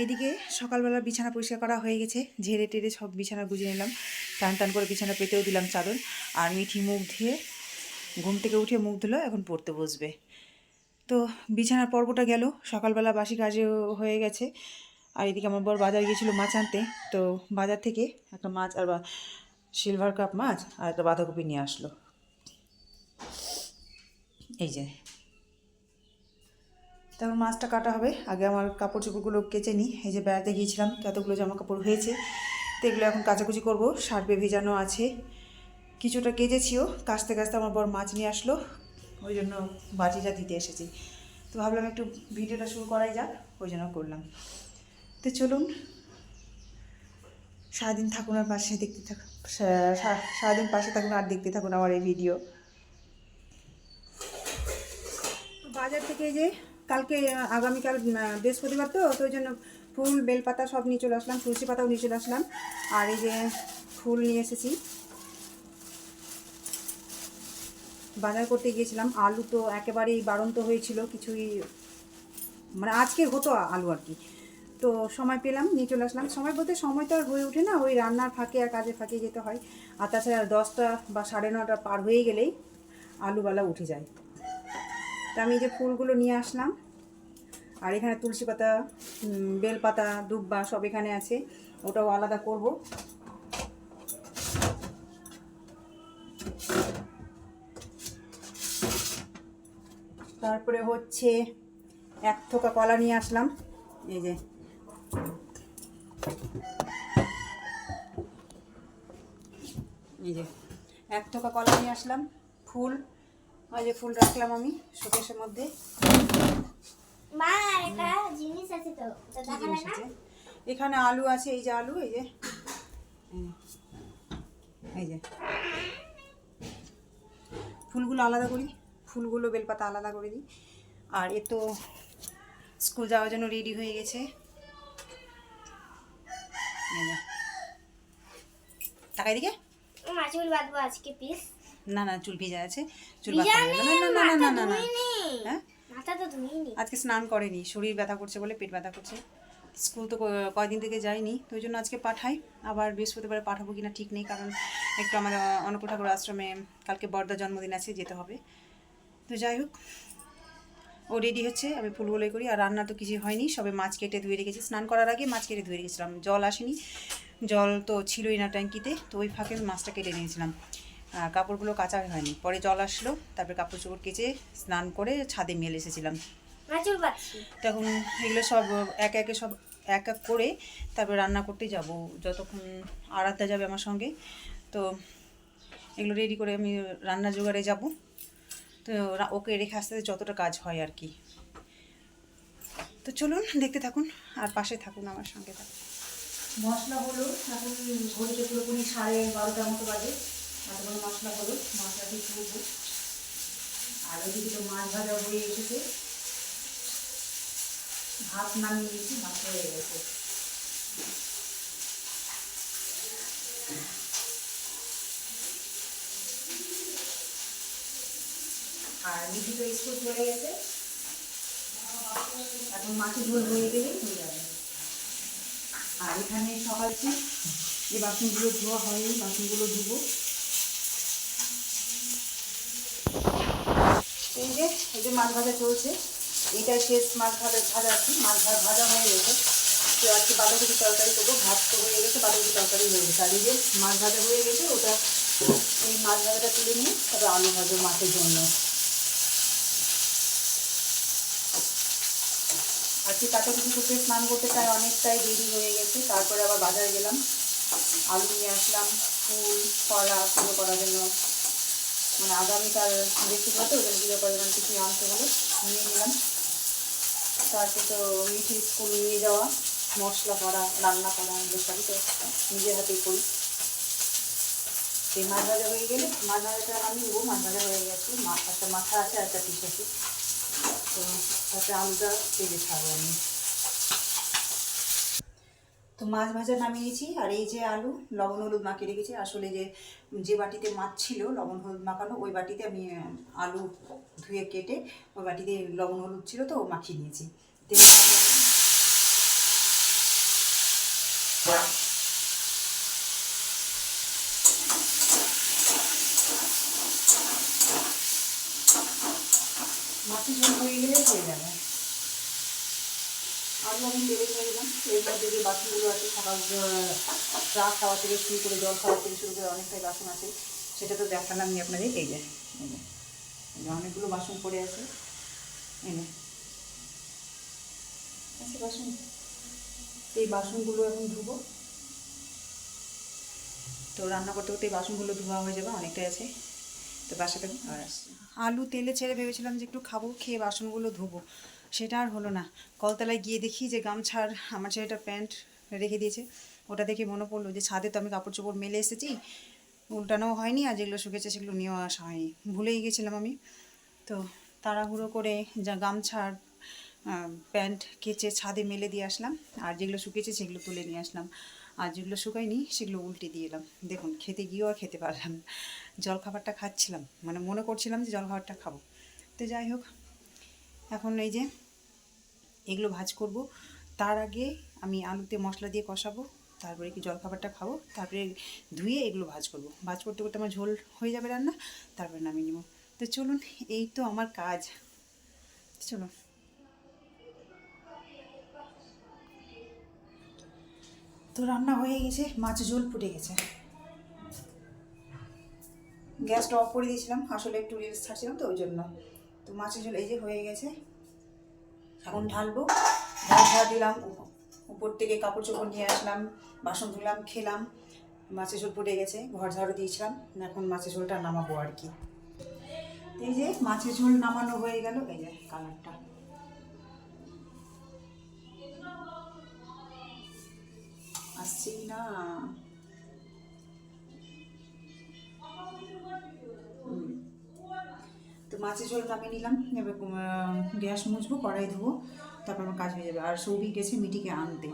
এদিকে সকালবেলা বিছানা পরিষ্কার করা হয়ে গেছে। ঝেড়ে টেড়ে সব বিছানা গুছিয়ে নিলাম। টান টান করে বিছানা পেতেও দিলাম চাদর। আর মিঠি মুখ ধুয়ে ঘুম থেকে উঠে মুখ ধুলো, এখন পড়তে বসবে। তো বিছানার পর্বটা গেল। সকালবেলা বাসি কাজে হয়ে গেছে। আর এদিকে আমার বর বাজার গিয়েছিল মাছ আনতে। তো বাজার থেকে একটা মাছ আর সিলভার কাপ মাছ আর একটা বাঁধাকপি নিয়ে আসলো। এই যে তারপর মাছটা কাটা হবে। আগে আমার কাপড় চোপড়গুলো কেচে নিই। এই যে বেড়াতে গিয়েছিলাম ততগুলো জামা কাপড় হয়েছে। তো এগুলো এখন কাচাকুচি করব। সার্পে ভেজানো আছে। কিছুটা কেচেছিও। কাচতে কাচতে আমার বর মাছ নিয়ে আসলো। ওই জন্য বাজিটা দিতে এসেছি। তো ভাবলাম একটু ভিডিওটা শুরু করাই যাক। ওই জন্য করলাম। তো চলুন। সারাদিন থাকুন আর পাশে দেখতে থাকুন সারাদিন পাশে থাকুন আর দেখতে থাকুন আমার এই ভিডিও। বাজার থেকে যে কালকে আগামীকাল বৃহস্পতিবার তো তো ওই জন্য ফুল, বেলপাতা সব নিয়ে চলে আসলাম, তুলসী পাতাও নিয়ে চলে আসলাম। আর এই যে ফুল নিয়ে এসেছি। বাজার করতে গিয়েছিলাম, আলু তো একেবারেই বাড়ন্ত হয়েছিল, কিছুই মানে আজকে হতো আলু আর কি। তো সময় পেলাম, নিয়ে চলে আসলাম। সময় বলতে সময় তো আর হয়ে ওঠে না, ওই রান্নার ফাঁকে আর কাজে ফাঁকে যেতে হয়। আর তাছাড়া দশটা বা সাড়ে নটা পার হয়ে গেলেই আলুবালা উঠে যায়। তা আমি যে ফুলগুলো নিয়ে আসলাম। আর এখানে তুলসী পাতা বেলপাতা, দুব্বা সব এখানে আছে। ওটাও আলাদা করব। তারপরে হচ্ছে এক থোকা কলা নিয়ে আসলাম। এই যে। এই যে। এক থোকা কলা নিয়ে আসলাম। ফুল। ওই যে ফুল রাখলাম আমি শোকেশের মধ্যে। মা একটা জিনিস আছে তো জিনিস আছে এখানে আলু আছে এই যে আলু এই যে। এই যে। ফুলগুলো আলাদা করি ফুলগুলো বেলপাতা আলাদা করে দিই। আর এ তো স্কুল যাওয়ার জন্য রেডি হয়ে গেছে। তাকাই দিকে মা চুল বাঁধবো আজকে পিস না না চুল ভিজা আছে। চুল না না না না না না হ্যাঁ? আজকে স্নান করেনি। শরীর ব্যথা করছে বলে পেট ব্যথা করছে। স্কুল তো কয়দিন থেকে যায়নি। তো ওই জন্য আজকে পাঠাই। আবার বৃহস্পতিবারে পাঠাবো কিনা ঠিক নেই কারণ একটু আমার অন্নপূর্ণা ঠাকুর আশ্রমে কালকে বর্দা জন্মদিন আছে যেতে হবে। তো যাই হোক ও রেডি হচ্ছে। আমি ফুলগুলোই করি। আর রান্না তো কিছু হয়নি। সবে মাছ কেটে ধুয়ে রেখেছি। স্নান করার আগে মাছ কেটে ধুয়ে রেখেছিলাম। জল আসেনি। জল তো ছিলই না ট্যাঙ্কিতে। তো ওই ফাঁকে মাছটা কেটে নিয়েছিলাম। কাপড়গুলো কাঁচা হয়নি। পরে জল আসলো তারপরে কাপড় চোপড় কেচে স্নান করে ছাদে মেলে এসেছিলাম। তখন এগুলো সব এক একে সব এক এক করে তারপরে রান্না করতে যাব যতক্ষণ আরাধ্যা যাবে আমার সঙ্গে। তো এগুলো রেডি করে আমি রান্না জোগাড়ে যাব। তো ওকে রেখে আসতে আসতে যতটা কাজ হয় আর কি। তো চলুন দেখতে থাকুন আর পাশে থাকুন আমার সঙ্গে। থাকুন মশলা হলো এখন ঘড়িতে পুরোপুরি সাড়ে বারোটার মতো বাজে। এতগুলো মশলা হলো মশলাটি তুলবো আর ওইদিকে তো মাছ ভাজা হয়ে এসেছে। ভাত নামিয়ে নিয়েছি, ভাত হয়ে গেছে। আর মিঠি তো স্কুল চলে গেছে। এখন মাটি ঝোল হয়ে গেলেই হয়ে যাবে। আর এখানে সকাল থেকে যে বাসনগুলো ধোয়া হয়নি, বাসনগুলো ধুবো। এই যে এই যে মাছ ভাজা চলছে। এটা শেষ মাছ ভাজা ভাজা আর কি মাছ ভাজা হয়ে গেছে। তো আর কি বাঁধাকপি তরকারি করব, ভাত তো হয়ে গেছে, বাঁধাকপি তরকারি হয়ে গেছে। আর এই যে মাছ ভাজা হয়ে গেছে, ওটা এই মাছ ভাজাটা তুলে নিয়ে তবে আলু ভাজো মাছের জন্য। আজকে কাটাকুটি করতে স্নান করতে প্রায় অনেকটাই দেরি হয়ে গেছে, তারপরে আবার বাজারে গেলাম। আলু নিয়ে আসলাম, ফুল, কলা পুজো করার জন্য। মানে আগামীকাল বৃহস্পতিবার তো জন্য পুজো জন্য কিছু আনতে হলো। নিয়ে নিলাম। তারপরে তো মিঠি স্কুল নিয়ে যাওয়া, মশলা করা, রান্না করা, এগুলো সবই তো নিজের হাতেই করি। এই মাছ ভাজা হয়ে গেলে, মাছ ভাজাটা আমি নেব, মাছ ভাজা হয়ে গেছে। একটা মাথা আছে আর একটা পিস আছে। তো একটা আলুটা তেলে ছাড়বো আমি। তো মাছ ভাজা নামিয়েছি, আর এই যে আলু, লবণ, হলুদ মাখিয়ে রেখেছি। আসলে যে যে বাটিতে মাছ ছিল, লবণ, হলুদ মাখানো, ওই বাটিতে আমি আলু ধুয়ে কেটে ওই বাটিতে লবণ, হলুদ ছিল তো মাখিয়ে নিয়েছি। মাছের ঝোল হয়ে গেলে হয়ে যাবে। আলু আমি তেলে মধ্যে যে বাসনগুলো আছে সকাল চা খাওয়া থেকে শুরু করে জল খাওয়া থেকে শুরু করে অনেকটাই বাসন আছে, সেটা তো দেখালাম আমি আপনাদের, এই যে। অনেকগুলো বাসন পড়ে আছে যে। আছে বাসন, এই বাসনগুলো এখন ধুবো তো রান্না করতে করতে এই বাসনগুলো ধোয়া হয়ে যাবে, অনেকটাই আছে তো বাসাতে আলু তেলে ছেড়ে ভেবেছিলাম যে একটু খাব, খেয়ে বাসনগুলো ধুবো সেটা আর হলো না। কলতলায় গিয়ে দেখি যে গামছার আমার ছেলেটা প্যান্ট রেখে দিয়েছে। ওটা দেখে মনে পড়ল যে ছাদে তো আমি কাপড় চোপড় মেলে এসেছি। উল্টানো হয়নি আর যেগুলো শুকেছে সেগুলো নিয়েও আসা হয়নি। ভুলেই গেছিলাম আমি। তো তাড়াহুড়ো করে যা গামছার প্যান্ট কেচে ছাদে মেলে দিয়ে আসলাম। আর যেগুলো শুকিয়েছে সেগুলো তুলে নিয়ে আসলাম। আর যেগুলো শুকায়নি সেগুলো উল্টে দিয়ে এলাম। দেখুন, খেতে গিয়েও আর খেতে পারলাম। জল খাবারটা খাচ্ছিলাম। মানে মনে করছিলাম যে জল খাবারটা খাব। তো যাই হোক, এখন এই যে এগুলো ভাজ করব। তার আগে আমি আলুতে মশলা দিয়ে কষাবো, তারপরে কি জল খাবারটা খাব, তারপরে ধুয়ে এগুলো ভাজ করব। ভাজ করতে করতে আমার ঝোল হয়ে যাবে রান্না, তারপরে নামিয়ে নেব। তো চলুন, এই তো আমার কাজ। চলুন। তো রান্না হয়ে গেছে, মাছ ঝোল ফুটে গেছে। গ্যাসটা অফ করে দিয়েছিলাম, আসলে একটু রিলস ছাড়ছিলাম তো, ওই জন্য। তো মাছের ঝোল এই যে হয়ে গেছে। এখন ঢালবো। ঢাল ঝাড় দিলাম উপর থেকে কাপড় চোপড় নিয়ে আসলাম, বাসন ধুলাম, খেলাম, মাছের ঝোল ফুটে গেছে, ঘর ঝাড়ু দিয়েছিলাম, এখন মাছের ঝোলটা নামাবো আর কি। এই যে মাছের ঝোল নামানো হয়ে গেল, এই যে কালারটা। আসছি না। মাছের ঝোল নামিয়ে নিলাম এবার গ্যাস মুছবো কড়াই ধোবো তারপর আমার কাজ হয়ে যাবে। আর সৌভিক গেছে মিটিকে আনতে।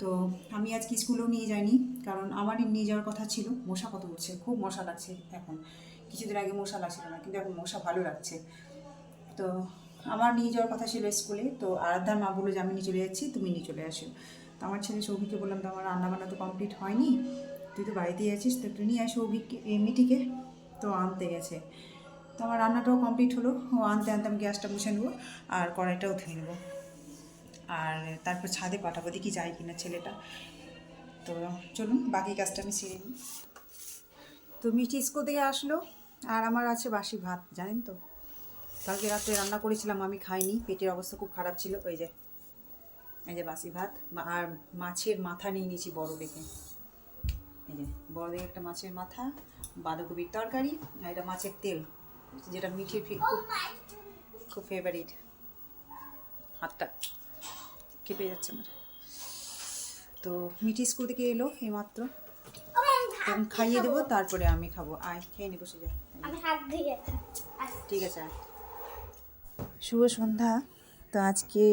তো আমি আজকে স্কুলেও নিয়ে যাইনি কারণ আমারই নিয়ে যাওয়ার কথা ছিল। মশা কত উঠছে খুব মশা লাগছে এখন। কিছুদিন আগে মশা লাগছিল না কিন্তু এখন মশা ভালো লাগছে। তো আমার নিয়ে যাওয়ার কথা ছিল স্কুলে তো আরাধ্যার মা বলল যে আমি নিয়ে চলে যাচ্ছি তুমি নিয়ে চলে আসো। তো আমার ছেলে সৌভিককে বললাম তো আমার রান্নাবান্না তো কমপ্লিট হয়নি তুই তো বাড়িতেই আছিস তো একটু নিয়ে আয় সৌভিককে এ, মিটিকে। তো আনতে গেছে। তো আমার রান্নাটাও কমপ্লিট হলো। ও আনতে আনতে আমি গ্যাসটা মুছে নেব আর কড়াইটাও ধুয়ে নেব। আর তারপর ছাদে পাঠাবো, দেখি যায় কিনা ছেলেটা। তো চলুন, বাকি কাজটা আমি সেরে নিই। তো মিষ্টি স্কুল থেকে আসলো আর আমার আছে বাসি ভাত, জানেন তো? কালকে রাত্রে রান্না করেছিলাম, আমি খাইনি, পেটের অবস্থা খুব খারাপ ছিল। ওই যে, এই যে বাসি ভাত আর মাছের মাথা নিয়ে নিয়েছি বড় দেখে। এই যে, বড় দেখে একটা মাছের মাথা, বাঁধাকপির তরকারি, আর এটা মাছের তেল। যেটা মিঠে খুব খুব ফেভারিট হাতটা কেঁপে যাচ্ছে আমার। তো মিঠি স্কুল থেকে এলো এইমাত্র। এখন খাইয়ে দেবো তারপরে আমি খাব। আয় খেয়ে নি বসে যা। ঠিক আছে শুভ সন্ধ্যা। তো আজকে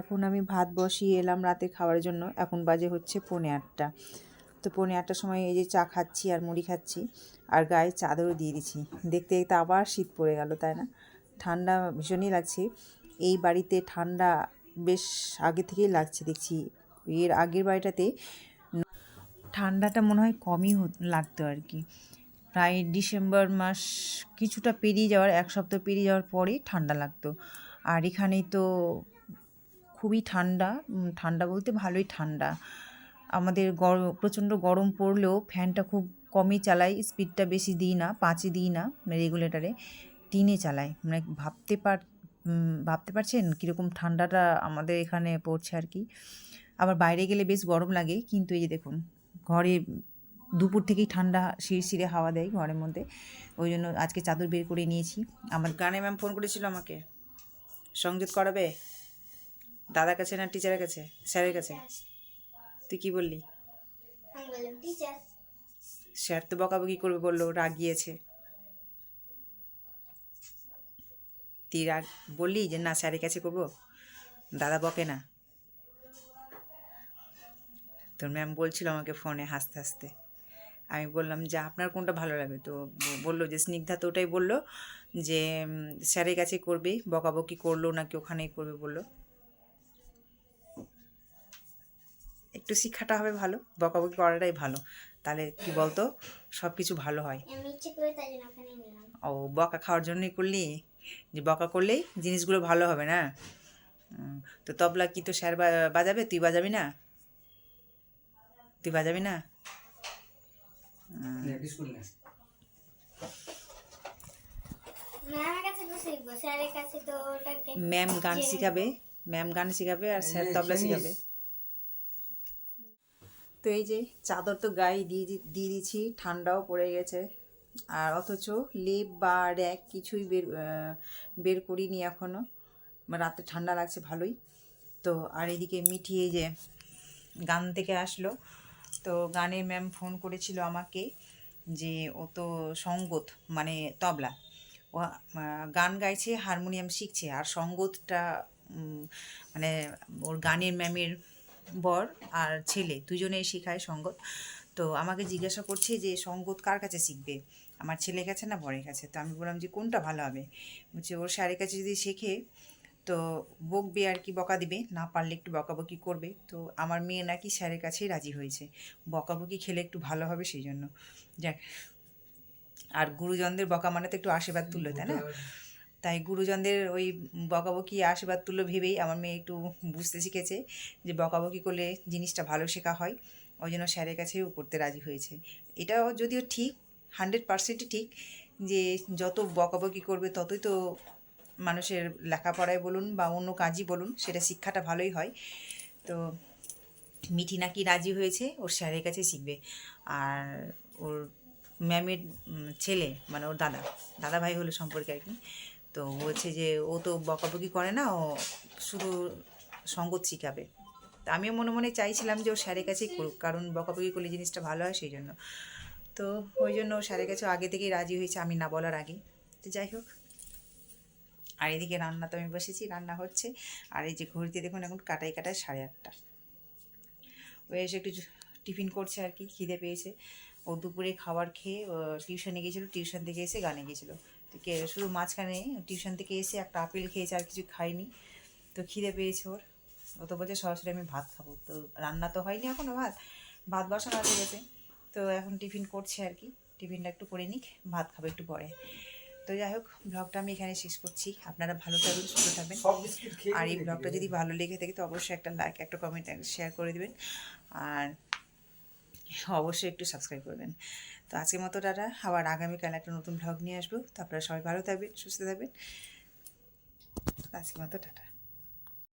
এখন আমি ভাত বসিয়ে এলাম রাতে খাওয়ার জন্য। এখন বাজে হচ্ছে পৌনে আটটা। তো পৌনে আটটার সময় এই যে চা খাচ্ছি আর মুড়ি খাচ্ছি আর গায়ে চাদরও দিয়ে দিচ্ছি। দেখতে দেখতে আবার শীত পড়ে গেল, তাই না? ঠান্ডা ভীষণই লাগছে। এই বাড়িতে ঠান্ডা বেশ আগে থেকেই লাগছে, দেখছি। এর আগের বাড়িটাতে ঠান্ডাটা মনে হয় কমই লাগতো আর কি। প্রায় ডিসেম্বর মাস কিছুটা পেরিয়ে যাওয়ার, এক সপ্তাহ পেরিয়ে যাওয়ার পরেই ঠান্ডা লাগতো। আর এখানেই তো খুবই ঠান্ডা ঠান্ডা বলতে ভালোই ঠান্ডা। আমাদের গরম প্রচণ্ড গরম পড়লেও ফ্যানটা খুব কমই চালাই, স্পিডটা বেশি দিই না পাঁচে দিই না রেগুলেটারে, তিনে চালাই। মানে ভাবতে পার ভাবতে পারছেন কীরকম ঠান্ডাটা আমাদের এখানে পড়ছে আর কি? আবার বাইরে গেলে বেশ গরম লাগে, কিন্তু এই যে দেখুন, ঘরে দুপুর থেকেই ঠান্ডা, শিরশিরে হাওয়া দেয় ঘরের মধ্যে। ওই জন্য আজকে চাদর বের করে নিয়েছি। আমার গানে ম্যাম ফোন করেছিল আমাকে। সংযোগ করাবে? দাদার কাছে না টিচারের কাছে? স্যারের কাছে? তুই কি বললি? স্যার তো বকাবকি করবে বলল রাগ গিয়েছে। তুই রাগ বললি যে না স্যারের কাছে করব? দাদা বকে না। তোর ম্যাম বলছিল আমাকে ফোনে হাসতে হাসতে। আমি বললাম যে আপনার কোনটা ভালো লাগে? তো বলল যে স্নিগ্ধা তো ওটাই বলল যে স্যারের কাছে করবে বকাবকি করল নাকি ওখানেই করবে বলল। একটু শিক্ষাটা হবে ভালো বকাবকি করাটাই ভালো। তাহলে কি বলতো সব কিছু ভালো হয়। ও বকা খাওয়ার জন্যই করলি? যে বকা করলেই জিনিসগুলো ভালো হবে না? তো তবলা কি তো স্যার বাজাবে? তুই বাজাবি না? তুই বাজাবি না? ম্যামের কাছে তো শিখব স্যারের কাছে তো ওটাকে ম্যাম গান শিখাবে ম্যাম গান শিখাবে আর স্যার তবলা শিখাবে। তো এই যে চাদর তো গায়ে দিয়ে দিয়ে দিয়েছি, ঠান্ডাও পড়ে গেছে। আর অথচ লেপ বা র্যাক কিছুই বের বের করিনি এখনও রাতে ঠান্ডা লাগছে ভালোই। তো আর এদিকে মিঠি এই যে গান থেকে আসলো। তো গানের ম্যাম ফোন করেছিল আমাকে যে ও তো সঙ্গত মানে তবলা। ও গান গাইছে, হারমোনিয়াম শিখছে। আর সঙ্গতটা মানে ওর গানের ম্যামের বর আর ছেলে, দুজনেই শেখায় সঙ্গত। তো আমাকে জিজ্ঞাসা করছে যে, সঙ্গত কার কাছে শিখবে? আমার ছেলের কাছে না বরের কাছে? তো আমি বললাম যে, কোনটা ভালো হবে? বলছে, ওর স্যারের কাছে যদি শেখে, তো বকবে আর কি, বকা দিবে। না পারলে একটু বকাবকি করবে। তো আমার মেয়ে নাকি স্যারের কাছেই রাজি হয়েছে। বকাবকি খেলে একটু ভালো হবে সেই জন্য। যাক, আর গুরুজনদের বকা মানে তো একটু আশীর্বাদ তুললো, তাই না? তাই গুরুজনদের ওই বকাবকি আশীর্বাদ তুলো ভেবেই আমার মেয়ে একটু বুঝতে শিখেছে যে বকাবকি করলে জিনিসটা ভালো শেখা হয়। ওই জন্য স্যারের কাছেও করতে রাজি হয়েছে। এটাও যদিও ঠিক, হান্ড্রেড পার্সেন্টই ঠিক যে যত বকাবকি করবে ততই তো মানুষের লেখাপড়ায় বলুন বা অন্য কাজই বলুন সেটা শিক্ষাটা ভালোই হয়। তো মিঠি নাকি রাজি হয়েছে, ওর স্যারের কাছে শিখবে। আর ওর ম্যামের ছেলে মানে ওর দাদা দাদা ভাই হলো সম্পর্কে আর কি। তো বলছে যে ও তো বকাবকি করে না, ও শুধু সঙ্গত শিখাবে তা আমিও মনে মনে চাইছিলাম যে ও স্যারের কাছেই করুক, কারণ বকাবকি করলে জিনিসটা ভালো হয় সেই জন্য। তো ওই জন্য ও স্যারের কাছেও আগে থেকেই রাজি হয়েছে আমি না বলার আগে। তো যাই হোক। আর এদিকে রান্না তো আমি বসেছি, রান্না হচ্ছে। আর এই যে ঘড়িতে দেখুন এখন কাটাই কাটায় সাড়ে আটটা। ও এসে একটু টিফিন করছে আর কি, খিদে পেয়েছে। ও দুপুরে খাবার খেয়ে টিউশনে গিয়েছিল, টিউশন থেকে এসে গানে গিয়েছিল। শুধু মাঝখানে টিউশন থেকে এসে একটা আপেল খেয়েছে আর কিছু খাইনি তো খিদে পেয়েছে ওর। ও তো বলছে সরাসরি আমি ভাত খাব। তো রান্না তো হয়নি এখনও ভাত। ভাত বসানো হয়ে গেছে। তো এখন টিফিন করছে আর কি। টিফিনটা একটু করে নিক ভাত খাবে একটু পরে। তো যাই হোক ব্লগটা আমি এখানে শেষ করছি। আপনারা ভালো থাকবেন সুস্থ থাকবেন। আর এই ব্লগটা যদি ভালো লেগে থাকে তো অবশ্যই একটা লাইক একটা কমেন্ট শেয়ার করে দেবেন। আর অবশ্যই একটু সাবস্ক্রাইব করবেন। তো আজকের মতো টাটা। আবার আগামীকাল একটা নতুন ভ্লগ নিয়ে আসব। তো আপনারা সবাই ভালো থাকবেন, সুস্থ থাকবেন। আজকের মতো টাটা।